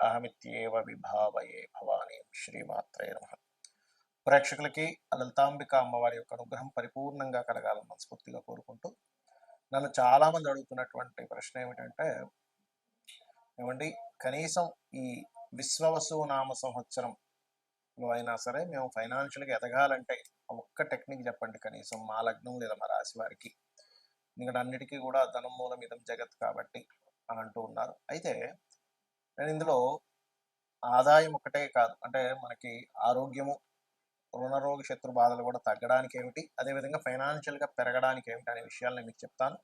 అహమిత్యేవ విభావయే భవానీ శ్రీమాత్రే నమ. ప్రేక్షకులకి లలితాంబిక అమ్మవారి యొక్క అనుగ్రహం పరిపూర్ణంగా కలగాలని మనస్ఫూర్తిగా కోరుకుంటూ నన్ను చాలా మంది అడుగుతున్నటువంటి ప్రశ్న ఏమిటంటే ఏమండి కనీసం ఈ విశ్వవసు నామ సంవత్సరంలో అయినా సరే మేము ఫైనాన్షియల్గా ఎదగాలంటే ఒక్క టెక్నిక్ చెప్పండి కనీసం మా లగ్నం లేదా మా రాశి వారికి. ఎందుకంటే అన్నిటికీ కూడా ధనం మూలం ఇదం జగత్ కాబట్టి అని అంటూ ఉన్నారు. అయితే నేను ఇందులో ఆదాయం ఒకటే కాదు. అంటే మనకి ఆరోగ్యము రుణరోగ శత్రు బాధలు కూడా తగ్గడానికి ఏమిటి అదేవిధంగా ఫైనాన్షియల్గా పెరగడానికి ఏమిటి అనే విషయాలు నేను మీకు చెప్తాను.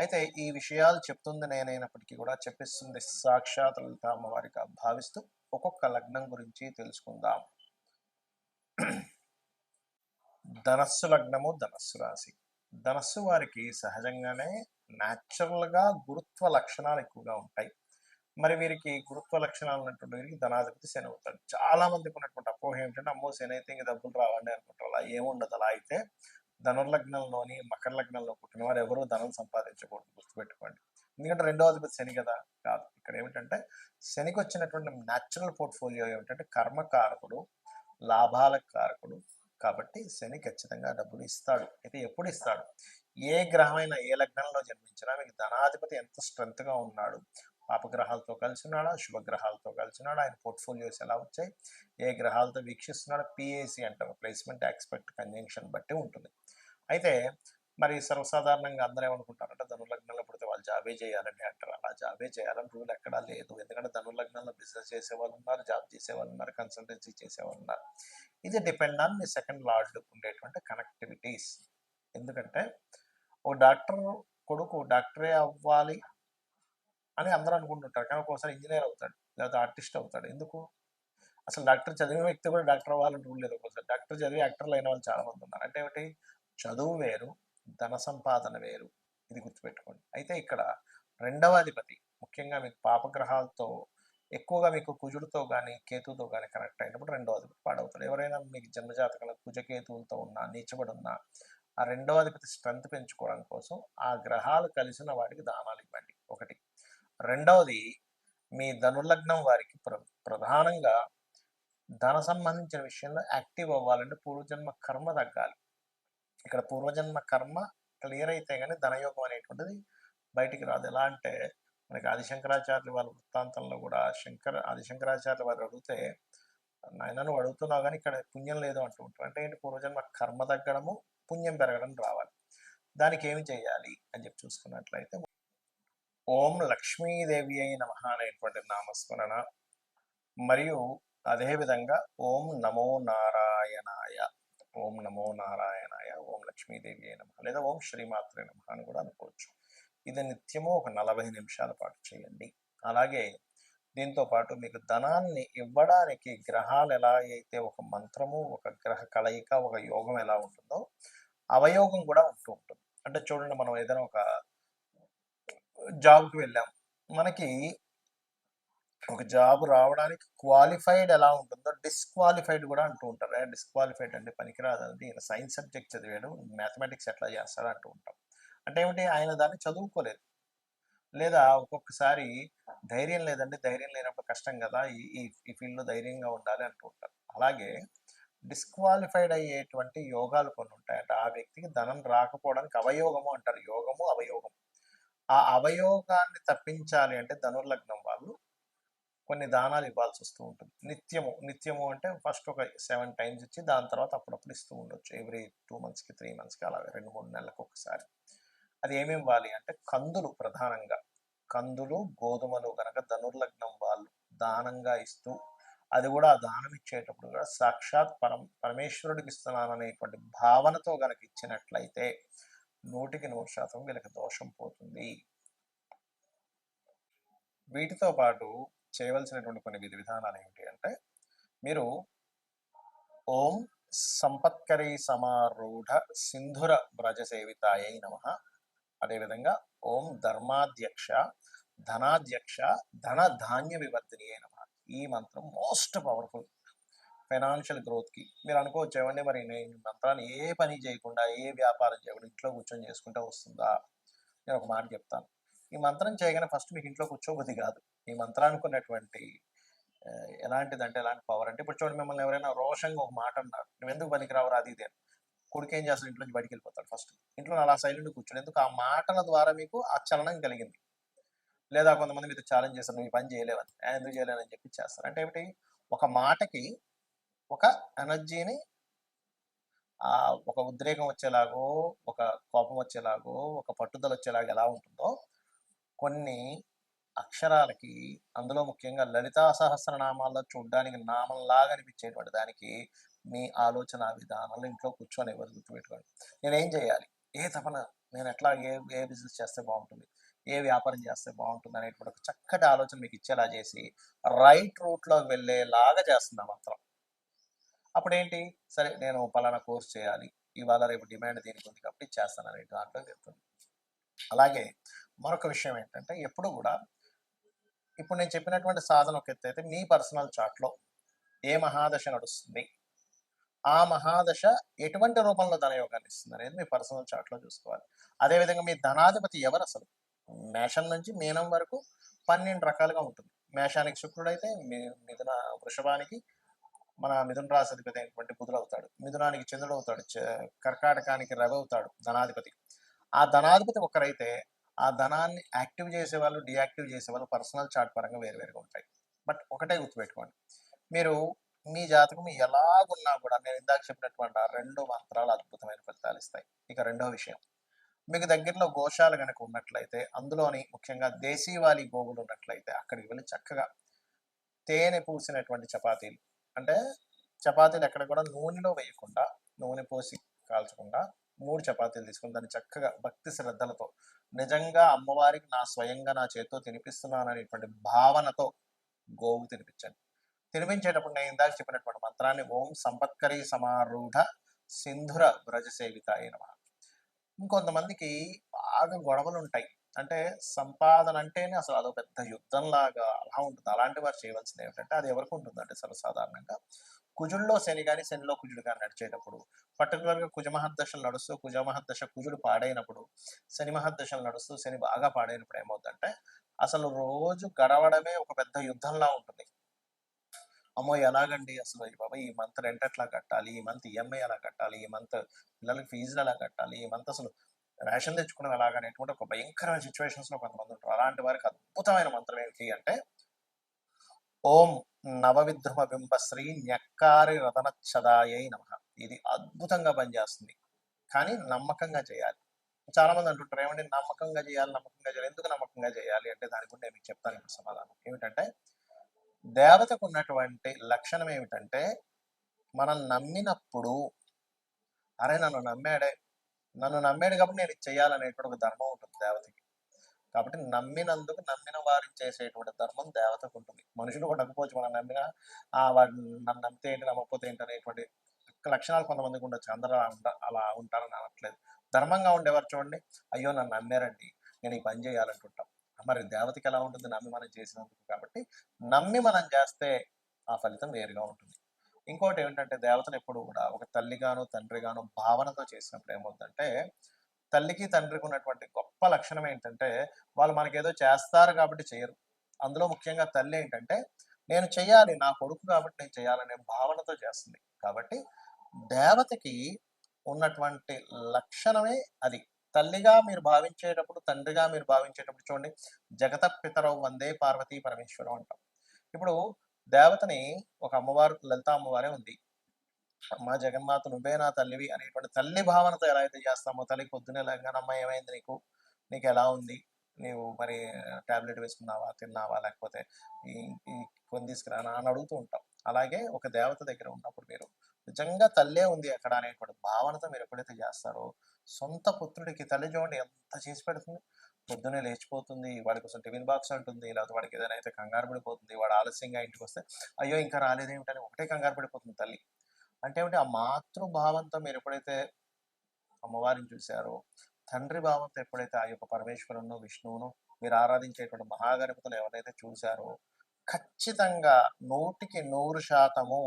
అయితే ఈ విషయాలు చెప్తుంది నేనైనప్పటికీ కూడా చెప్పిస్తుంది సాక్షాత్ లలిత అమ్మవారిగా భావిస్తూ ఒక్కొక్క లగ్నం గురించి తెలుసుకుందాం. ధనస్సు లగ్నము ధనస్సు రాశి. ధనస్సు వారికి సహజంగానే న్యాచురల్గా గురుత్వ లక్షణాలు ఎక్కువగా ఉంటాయి. మరి వీరికి గురుత్వ లక్షణాలు ఉన్నటువంటి వీరికి ధనాధిపతి శని అవుతాడు. చాలా మందికి ఉన్నటువంటి అపోహ ఏమిటంటే అమ్మో శని అయితే ఇంక డబ్బులు రావండి అనుకుంటారు. అలా ఏముండదు అలా అయితే ధనుర్లగ్నంలోని మకర లగ్నంలో పుట్టిన వారు ఎవరు ధనం సంపాదించకూడదు. గుర్తుపెట్టుకోండి. ఎందుకంటే రెండో అధిపతి శని కదా? కాదు. ఇక్కడ ఏమిటంటే శనికి వచ్చినటువంటి న్యాచురల్ పోర్ట్ఫోలియో ఏమిటంటే కర్మకారకుడు లాభాల కారకుడు. కాబట్టి శని ఖచ్చితంగా డబ్బులు ఇస్తాడు. అయితే ఎప్పుడు ఇస్తాడు? ఏ గ్రహమైన ఏ లగ్నంలో జన్మించినా మీకు ధనాధిపతి ఎంత స్ట్రెంత్గా ఉన్నాడు పాపగ్రహాలతో కలిసి ఉన్నాడా శుభగ్రహాలతో కలిసి ఉన్నాడా ఆయన పోర్ట్ఫోలియోస్ ఎలా వచ్చాయి? ఏ గ్రహాలతో వీక్షిస్తున్నాడా? పిఏసి అంటారు ప్లేస్మెంట్ ఎక్స్పెక్ట్ కంజంక్షన్ బట్టి ఉంటుంది. అయితే మరి సర్వసాధారణంగా అందరూ ఏమనుకుంటారంటే ధనులగ్నంలో పుడితే వాళ్ళు జాబే చేయాలని అంటారు. అలా జాబే చేయాలని రూల్ ఎక్కడా లేదు. ఎందుకంటే ధనులగ్నంలో బిజినెస్ చేసే వాళ్ళు ఉన్నారు జాబ్ చేసే వాళ్ళు ఉన్నారు కన్సల్టెన్సీ చేసే వాళ్ళు ఉన్నారు. ఇది డిపెండ్ ఆన్ మీ సెకండ్ లార్డ్ ఉండేటువంటి కనెక్టివిటీస్. ఎందుకంటే ఓ డాక్టర్ కొడుకు డాక్టరే అవ్వాలి. అని అందరూ అనుకుంటుంటారు. కానీ ఒక్కోసారి ఇంజనీర్ అవుతాడు లేదా ఆర్టిస్ట్ అవుతాడు. ఎందుకు? అసలు డాక్టర్ చదివిన వ్యక్తి కూడా డాక్టర్ అవ్వాలని రూల్ లేదు ఒక్కోసారి. డాక్టర్ చదివి యాక్టర్లు అయిన వాళ్ళు చాలా మంది ఉన్నారు. అంటే ఒకటి చదువు వేరు ధన సంపాదన వేరు. ఇది గుర్తుపెట్టుకోండి. అయితే ఇక్కడ రెండవ అధిపతి ముఖ్యంగా మీకు పాపగ్రహాలతో ఎక్కువగా మీకు కుజుడితో కానీ కేతుతో కానీ కనెక్ట్ అయినప్పుడు రెండవ అధిపతి పాడవుతాడు. ఎవరైనా మీకు జన్మజాతకంలో కుజకేతువులతో ఉన్నా నీచబడి ఉన్నా ఆ రెండవ అధిపతి స్ట్రెంత్ పెంచుకోవడం కోసం ఆ గ్రహాలు కలిసిన వాటికి దానాలు రెండవది మీ ధనుర్లగ్నం వారికి ప్ర ప్రధానంగా ధన సంబంధించిన విషయంలో యాక్టివ్ అవ్వాలంటే పూర్వజన్మ కర్మ తగ్గాలి. ఇక్కడ పూర్వజన్మ కర్మ క్లియర్ అయితే కానీ ధనయోగం అనేటువంటిది బయటికి రాదు. ఎలా అంటే మనకి ఆదిశంకరాచార్యులు వాళ్ళ వృత్తాంతంలో కూడా శంకర ఆదిశంకరాచార్యులు వారు అడిగితే నాయన నువ్వు అడుగుతున్నావు కానీ ఇక్కడ పుణ్యం లేదు అంటూ ఉంటారు. అంటే ఏంటి? పూర్వజన్మ కర్మ తగ్గడము పుణ్యం పెరగడం రావాలి. దానికి ఏమి చేయాలి అని చెప్పి చూసుకున్నట్లయితే ఓం లక్ష్మీదేవి అయి నమ అనేటువంటి నామస్మరణ. మరియు అదేవిధంగా ఓం నమో నారాయణాయ ఓం నమో నారాయణాయ ఓం లక్ష్మీదేవి అయి నమ లేదా ఓం శ్రీమాత్రే నమ అని కూడా అనుకోవచ్చు. ఇది నిత్యము ఒక నలభై నిమిషాల పాటు చేయండి. అలాగే దీంతో పాటు మీకు ధనాన్ని ఇవ్వడానికి గ్రహాలు ఎలా అయితే ఒక మంత్రము ఒక గ్రహ కలయిక ఒక యోగం ఎలా ఉంటుందో అవయోగం కూడా ఉంటూ ఉంటుంది. అంటే చూడండి మనం ఏదైనా ఒక జాబ్కి వెళ్ళాం. మనకి ఒక జాబ్ రావడానికి క్వాలిఫైడ్ ఎలా ఉంటుందో డిస్క్వాలిఫైడ్ కూడా అంటూ ఉంటారు. డిస్క్వాలిఫైడ్ అంటే పనికిరాదండి ఈయన సైన్స్ సబ్జెక్ట్ చదివాడు మ్యాథమెటిక్స్ ఎట్లా చేస్తాడు అంటూ ఉంటాం. అంటే ఏమిటి? ఆయన దాన్ని చదువుకోలేదు. లేదా ఒక్కొక్కసారి ధైర్యం లేదండి ధైర్యం లేనప్పుడు కష్టం కదా ఈ ఈ ఫీల్డ్లో ధైర్యంగా ఉండాలి అంటూ ఉంటారు. అలాగే డిస్క్వాలిఫైడ్ అయ్యేటువంటి యోగాలు కొన్ని ఉంటాయంట. ఆ వ్యక్తికి ధనం రాకపోవడానికి అవయోగము అంటారు. యోగము అవయోగము ఆ అవయోగాన్ని తప్పించాలి అంటే ధనుర్లగ్నం వాళ్ళు కొన్ని దానాలు ఇవ్వాల్సి వస్తూ ఉంటుంది. నిత్యము నిత్యము అంటే ఫస్ట్ ఒక సెవెన్ టైమ్స్ ఇచ్చి దాని తర్వాత అప్పుడప్పుడు ఇస్తూ ఉండొచ్చు. ఎవ్రీ టూ మంత్స్కి త్రీ మంత్స్కి అలాగే రెండు మూడు నెలలకు ఒకసారి. అది ఏమేమి ఇవ్వాలి అంటే కందులు ప్రధానంగా. కందులు గోధుమలు కనుక ధనుర్లగ్నం వాళ్ళు దానంగా ఇస్తూ అది కూడా ఆ దానం ఇచ్చేటప్పుడు కూడా సాక్షాత్ పరం పరమేశ్వరుడికి ఇస్తున్నాననేటువంటి భావనతో గనక ఇచ్చినట్లయితే నూటికి నూరు శాతం వీళ్ళకి దోషం పోతుంది. వీటితో పాటు చేయవలసినటువంటి కొన్ని విధి విధానాలు ఏమిటి అంటే మీరు ఓం సంపత్కరీ సమారూఢ సింధుర వ్రజ సేవితాయై నమ. అదేవిధంగా ఓం ధర్మాధ్యక్ష ధనాధ్యక్ష ధన ధాన్య వివర్ధిని నమ. ఈ మంత్రం మోస్ట్ పవర్ఫుల్. ఫైనాన్షియల్ గ్రోత్కి మీరు అనుకోవచ్చు ఏమండి మరి నేను మంత్రాలు మంత్రాన్ని ఏ పని చేయకుండా ఏ వ్యాపారం చేయకుండా ఇంట్లో కూర్చొని చేసుకుంటే వస్తుందా? నేను ఒక మాట చెప్తాను. ఈ మంత్రం చేయగానే ఫస్ట్ మీకు ఇంట్లో కూర్చోబుద్ధి కాదు. ఈ మంత్రానికి ఉన్నటువంటి ఎలాంటిదంటే ఎలాంటి పవర్ అంటే ఇప్పుడు చూడండి మిమ్మల్ని ఎవరైనా రోషంగా ఒక మాట అన్నారు. నువ్వు ఎందుకు పనికిరావు? అది ఇది కొడుకు ఏం చేస్తాడు? ఇంట్లో నుంచి బయటికి వెళ్ళిపోతాడు ఫస్ట్ ఇంట్లో అలా సైలెంట్ కూర్చోడు. ఎందుకు? ఆ మాటల ద్వారా మీకు ఆ చలనం కలిగింది. లేదా కొంతమంది మీతో ఛాలెంజ్ చేస్తారు నువ్వు ఈ పని చేయలేవని. "ఆ, ఎందుకు చేయలేదని చెప్పి చేస్తారు. అంటే ఏమిటి? ఒక మాటకి ఒక ఎనర్జీని ఆ ఒక ఉద్రేకం వచ్చేలాగో ఒక కోపం వచ్చేలాగో ఒక పట్టుదల వచ్చేలాగా ఎలా ఉంటుందో కొన్ని అక్షరాలకి అందులో ముఖ్యంగా లలితా సహస్రనామాల్లో చూడడానికి నామంలాగా అనిపించేటువంటి దానికి మీ ఆలోచన విధానాలు ఇంట్లో కూర్చొని ఎవరు గుర్తుపెట్టుకోండి నేనేం చేయాలి? ఏ తపన? నేను ఎట్లా ఏ ఏ బిజినెస్ చేస్తే బాగుంటుంది? ఏ వ్యాపారం చేస్తే బాగుంటుంది? అనేటువంటి ఒక చక్కటి ఆలోచన మీకు ఇచ్చేలా చేసి రైట్ రూట్లోకి వెళ్ళేలాగా చేస్తుంది ఆ మంత్రం. అప్పుడు ఏంటి సరే నేను పలానా కోర్స్ చేయాలి. ఇవాళ రేపు డిమాండ్ దీనికి ఉంది కాబట్టి చేస్తాను అనే దాంట్లో చెప్తుంది. అలాగే మరొక విషయం ఏంటంటే ఎప్పుడు కూడా ఇప్పుడు నేను చెప్పినటువంటి సాధన ఒక ఎత్తు అయితే మీ పర్సనల్ చార్ట్లో ఏ మహాదశ నడుస్తుంది? ఆ మహాదశ ఎటువంటి రూపంలో ధనయోగాన్ని ఇస్తుంది అనేది మీ పర్సనల్ చార్ట్లో చూసుకోవాలి. అదేవిధంగా మీ ధనాధిపతి ఎవరు అసలు? మేషం నుంచి మీనం వరకు పన్నెండు రకాలుగా ఉంటుంది. మేషానికి శుక్రుడు అయితే మీ- మిథున వృషభానికి మన మిథున రాశి అధిపతి అయినటువంటి బుధుడు అవుతాడు. మిథునానికి చంద్రుడు అవుతాడు. చ- కర్కాటకానికి రవి అవుతాడు ధనాధిపతి. ఆ ధనాధిపతి ఒకరైతే ఆ ధనాన్ని యాక్టివ్ చేసే వాళ్ళు డియాక్టివ్ చేసేవాళ్ళు పర్సనల్ చార్ట్ పరంగా వేరువేరుగా ఉంటాయి. బట్ ఒకటే గుర్తుపెట్టుకోండి. మీరు మీ జాతకం ఎలాగున్నా కూడా నేను ఇందాక చెప్పినటువంటి ఆ రెండు మంత్రాలు అద్భుతమైన ఫలితాలు ఇస్తాయి. ఇక రెండో విషయం. మీకు దగ్గరలో గోశాలు కనుక ఉన్నట్లయితే అందులోని ముఖ్యంగా దేశీవాలి గోగులు ఉన్నట్లయితే అక్కడికి వెళ్ళి చక్కగా తేనె పూసినటువంటి చపాతీలు అంటే చపాతీలు ఎక్కడ కూడా నూనెలో వేయకుండా నూనె పోసి కాల్చకుండా మూడు చపాతీలు తీసుకుని దాన్ని చక్కగా భక్తి శ్రద్ధలతో నిజంగా అమ్మవారికి నా స్వయంగా నా చేతితో తినిపిస్తున్నాను అనేటువంటి భావనతో గోవు తినిపించండి. తినిపించేటప్పుడు నేను ఇందాక చెప్పినటువంటి మంత్రాన్ని ఓం సంపత్కరీ సమారూఢ సింధుర బ్రజసేవిత అయిన ఇంకొంతమందికి బాగా గొడవలు ఉంటాయి అంటే సంపాదన అంటేనే అసలు అదో పెద్ద యుద్ధం లాగా అలా ఉంటుంది. అలాంటి వారు చేయవలసింది ఏమిటంటే అది ఎవరికి ఉంటుందంటే సర్వసాధారణంగా? కుజుల్లో శని కానీ శనిలో కుజుడు కానీ నడిచేటప్పుడు పర్టికులర్గా కుజ మహర్దశలు నడుస్తూ కుజ మహర్దశ కుజుడు పాడైనప్పుడు శని మహర్దశలు నడుస్తూ శని బాగా పాడైనప్పుడు ఏమవుతుందంటే అసలు రోజు గడవడమే ఒక పెద్ద యుద్ధంలా ఉంటుంది. అమ్మో! ఎలాగండి అసలు బాబా ఈ మంత్ రెంట్ ఎట్లా కట్టాలి? ఈ మంత్ ఈఎంఐ ఎలా కట్టాలి? ఈ మంత్ పిల్లలకి ఫీజులు ఎలా కట్టాలి? ఈ మంత్ అసలు రేషన్ తెచ్చుకున్నది అలాగనేటువంటి అనేటువంటి ఒక భయంకరమైన సిచ్యువేషన్స్లో కొంతమంది ఉంటారు. అలాంటి వారికి అద్భుతమైన మంత్రం ఏంటి అంటే ఓం నవవిద్రుమ బింబశ్రీ న్యక్కారి రతనచ్చదాయై నమ. ఇది అద్భుతంగా పనిచేస్తుంది. కానీ నమ్మకంగా చేయాలి. చాలా మంది అంటుంటారు ఏమంటే నమ్మకంగా చేయాలి నమ్మకంగా చేయాలి. ఎందుకు నమ్మకంగా చేయాలి? అంటే దాని గురించి మీకు చెప్తాను ఇప్పుడు సమాధానం. ఏమిటంటే దేవతకు ఉన్నటువంటి లక్షణం ఏమిటంటే మనం నమ్మినప్పుడు అరే నన్ను నమ్మాడే నన్ను నమ్మాడు కాబట్టి నేను ఇది చేయాలనేటువంటి ఒక ధర్మం ఉంటుంది దేవతకి. కాబట్టి నమ్మినందుకు నమ్మిన వారికి చేసేటువంటి ధర్మం దేవతకు ఉంటుంది. మనుషులు కూడా నమ్మకపోవచ్చు. మనం నమ్మిన ఆ వాడు నన్ను నమ్మితే ఏంటి నమ్మకపోతే ఏంటి అనేటువంటి లక్షణాలు కొంతమందికి ఉండొచ్చు. అందరూ అలా ఉంటారని అనట్లేదు. ధర్మంగా ఉండేవారు చూడండి. అయ్యో నన్ను నమ్మారండి. నేను ఈ పని చేయాలనుకుంటాం. మరి దేవతకి ఎలా ఉంటుంది నమ్మి మనం చేసినందుకు? కాబట్టి నమ్మి మనం చేస్తే ఆ ఫలితం వేరుగా ఉంటుంది. ఇంకోటి ఏంటంటే దేవతను ఎప్పుడు కూడా ఒక తల్లిగాను తండ్రిగాను భావనతో చేసినప్పుడు ఏమవుతుందంటే తల్లికి తండ్రికి ఉన్నటువంటి గొప్ప లక్షణం ఏంటంటే వాళ్ళు మనకి ఏదో చేస్తారు కాబట్టి చేయరు. అందులో ముఖ్యంగా తల్లి ఏంటంటే నేను చేయాలి నా కొడుకు కాబట్టి నేను చేయాలనే భావనతో చేస్తుంది. కాబట్టి దేవతకి ఉన్నటువంటి లక్షణమే అది. తల్లిగా మీరు భావించేటప్పుడు తండ్రిగా మీరు భావించేటప్పుడు చూడండి జగత పితరవు వందే పార్వతీ పరమేశ్వరం అంటాం. ఇప్పుడు దేవతని ఒక అమ్మవారు లలిత అమ్మవారే ఉంది. మా జగన్మాత నువ్వే నా తల్లివి అనేటువంటి తల్లి భావనతో ఎలా అయితే చేస్తామో తల్లి పొద్దునే లేకనమ్మ ఏమైంది నీకు? నీకు ఎలా ఉంది? నీవు మరి టాబ్లెట్ వేసుకున్నావా? తిన్నావా? లేకపోతే ఈ ఈ కొని తీసుకురానా? అని అడుగుతూ ఉంటాం. అలాగే ఒక దేవత దగ్గర ఉన్నప్పుడు మీరు నిజంగా తల్లే ఉంది అక్కడ అనేటువంటి భావనతో మీరు ఎప్పుడైతే చేస్తారో సొంత పుత్రుడికి తల్లి చూడండి ఎంత చేసి పెడుతుంది? పొద్దున్నే లేచిపోతుంది వాడి కోసం టిఫిన్ బాక్స్ ఉంటుంది లేకపోతే వాడికి ఏదైనా అయితే కంగారు పడిపోతుంది వాడు ఆలస్యంగా ఇంటికి వస్తే అయ్యో ఇంకా రాలేదేమిటని ఒకటే కంగారు పడిపోతుంది తల్లి. అంటే ఏమిటి? ఆ మాతృభావంతో మీరు ఎప్పుడైతే అమ్మవారిని చూశారో తండ్రి భావంతో ఎప్పుడైతే ఆ యొక్క పరమేశ్వరును విష్ణువును మీరు ఆరాధించేటువంటి మహాగణపతులు ఎవరైతే చూశారో ఖచ్చితంగా నూటికి నూరు శాతము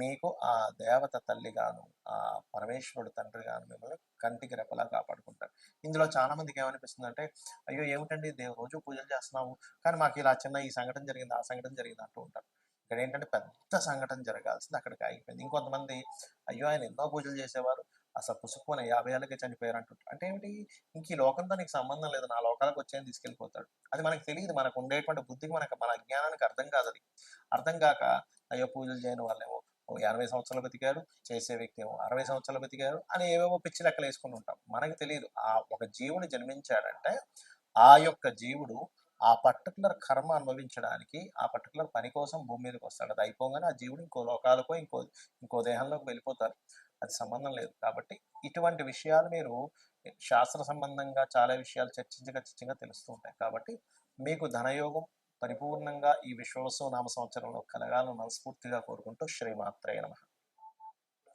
మీకు ఆ దేవత తల్లిగాను ఆ పరమేశ్వరుడు తండ్రిగాను మిమ్మల్ని కంటికి రెప్పలా కాపాడుకుంటారు. ఇందులో చాలా మందికి ఏమనిపిస్తుంది అంటే అయ్యో ఏమిటండి దేవు రోజు పూజలు చేస్తున్నాము కానీ మాకు ఇలా చిన్న ఈ సంఘటన జరిగింది ఆ సంఘటన జరిగింది అంటూ ఉంటారు. ఇక్కడ ఏంటంటే పెద్ద సంఘటన జరగాల్సింది అక్కడికి ఆగిపోయింది. ఇంకొంతమంది అయ్యో ఆయన ఎన్నో పూజలు చేసేవారు అసలు పుసుకుని యాభై ఏళ్ళకే చనిపోయారు అంటుంటారు. అంటే ఏమిటి? ఇంక ఈ లోకంతో నీకు సంబంధం లేదు నా లోకాలకు వచ్చేయని తీసుకెళ్ళిపోతాడు. అది మనకు తెలియదు మనకు ఉండేటువంటి బుద్ధికి మనకు మన జ్ఞానానికి అర్థం కాదు అది. అర్థం కాక అయ్యో పూజలు చేయని వాళ్ళేమో ఓ ఎనభై సంవత్సరాలు బతికారు చేసే వ్యక్తి ఏమో అరవై సంవత్సరాలు బతికారు అని ఏవేవో పిచ్చి లెక్కలు వేసుకుని ఉంటాం. మనకి తెలియదు ఆ ఒక జీవుడు జన్మించాడంటే ఆ యొక్క జీవుడు ఆ పర్టికులర్ కర్మ అనుభవించడానికి ఆ పర్టికులర్ పని కోసం భూమి మీదకి వస్తాడు. అది అయిపోగానే ఆ జీవుడు ఇంకో లోకాలకో ఇంకో ఇంకో దేహంలోకి వెళ్ళిపోతారు. అది సంబంధం లేదు. కాబట్టి ఇటువంటి విషయాలు మీరు శాస్త్ర సంబంధంగా చాలా విషయాలు చర్చించగా చర్చగా తెలుస్తూ ఉంటాయి. కాబట్టి మీకు ధనయోగం పరిపూర్ణంగా ఈ విశ్వవసు నామ సంవత్సరంలో కలగాలని మనస్ఫూర్తిగా కోరుకుంటూ శ్రీమాత్రేయ నమః.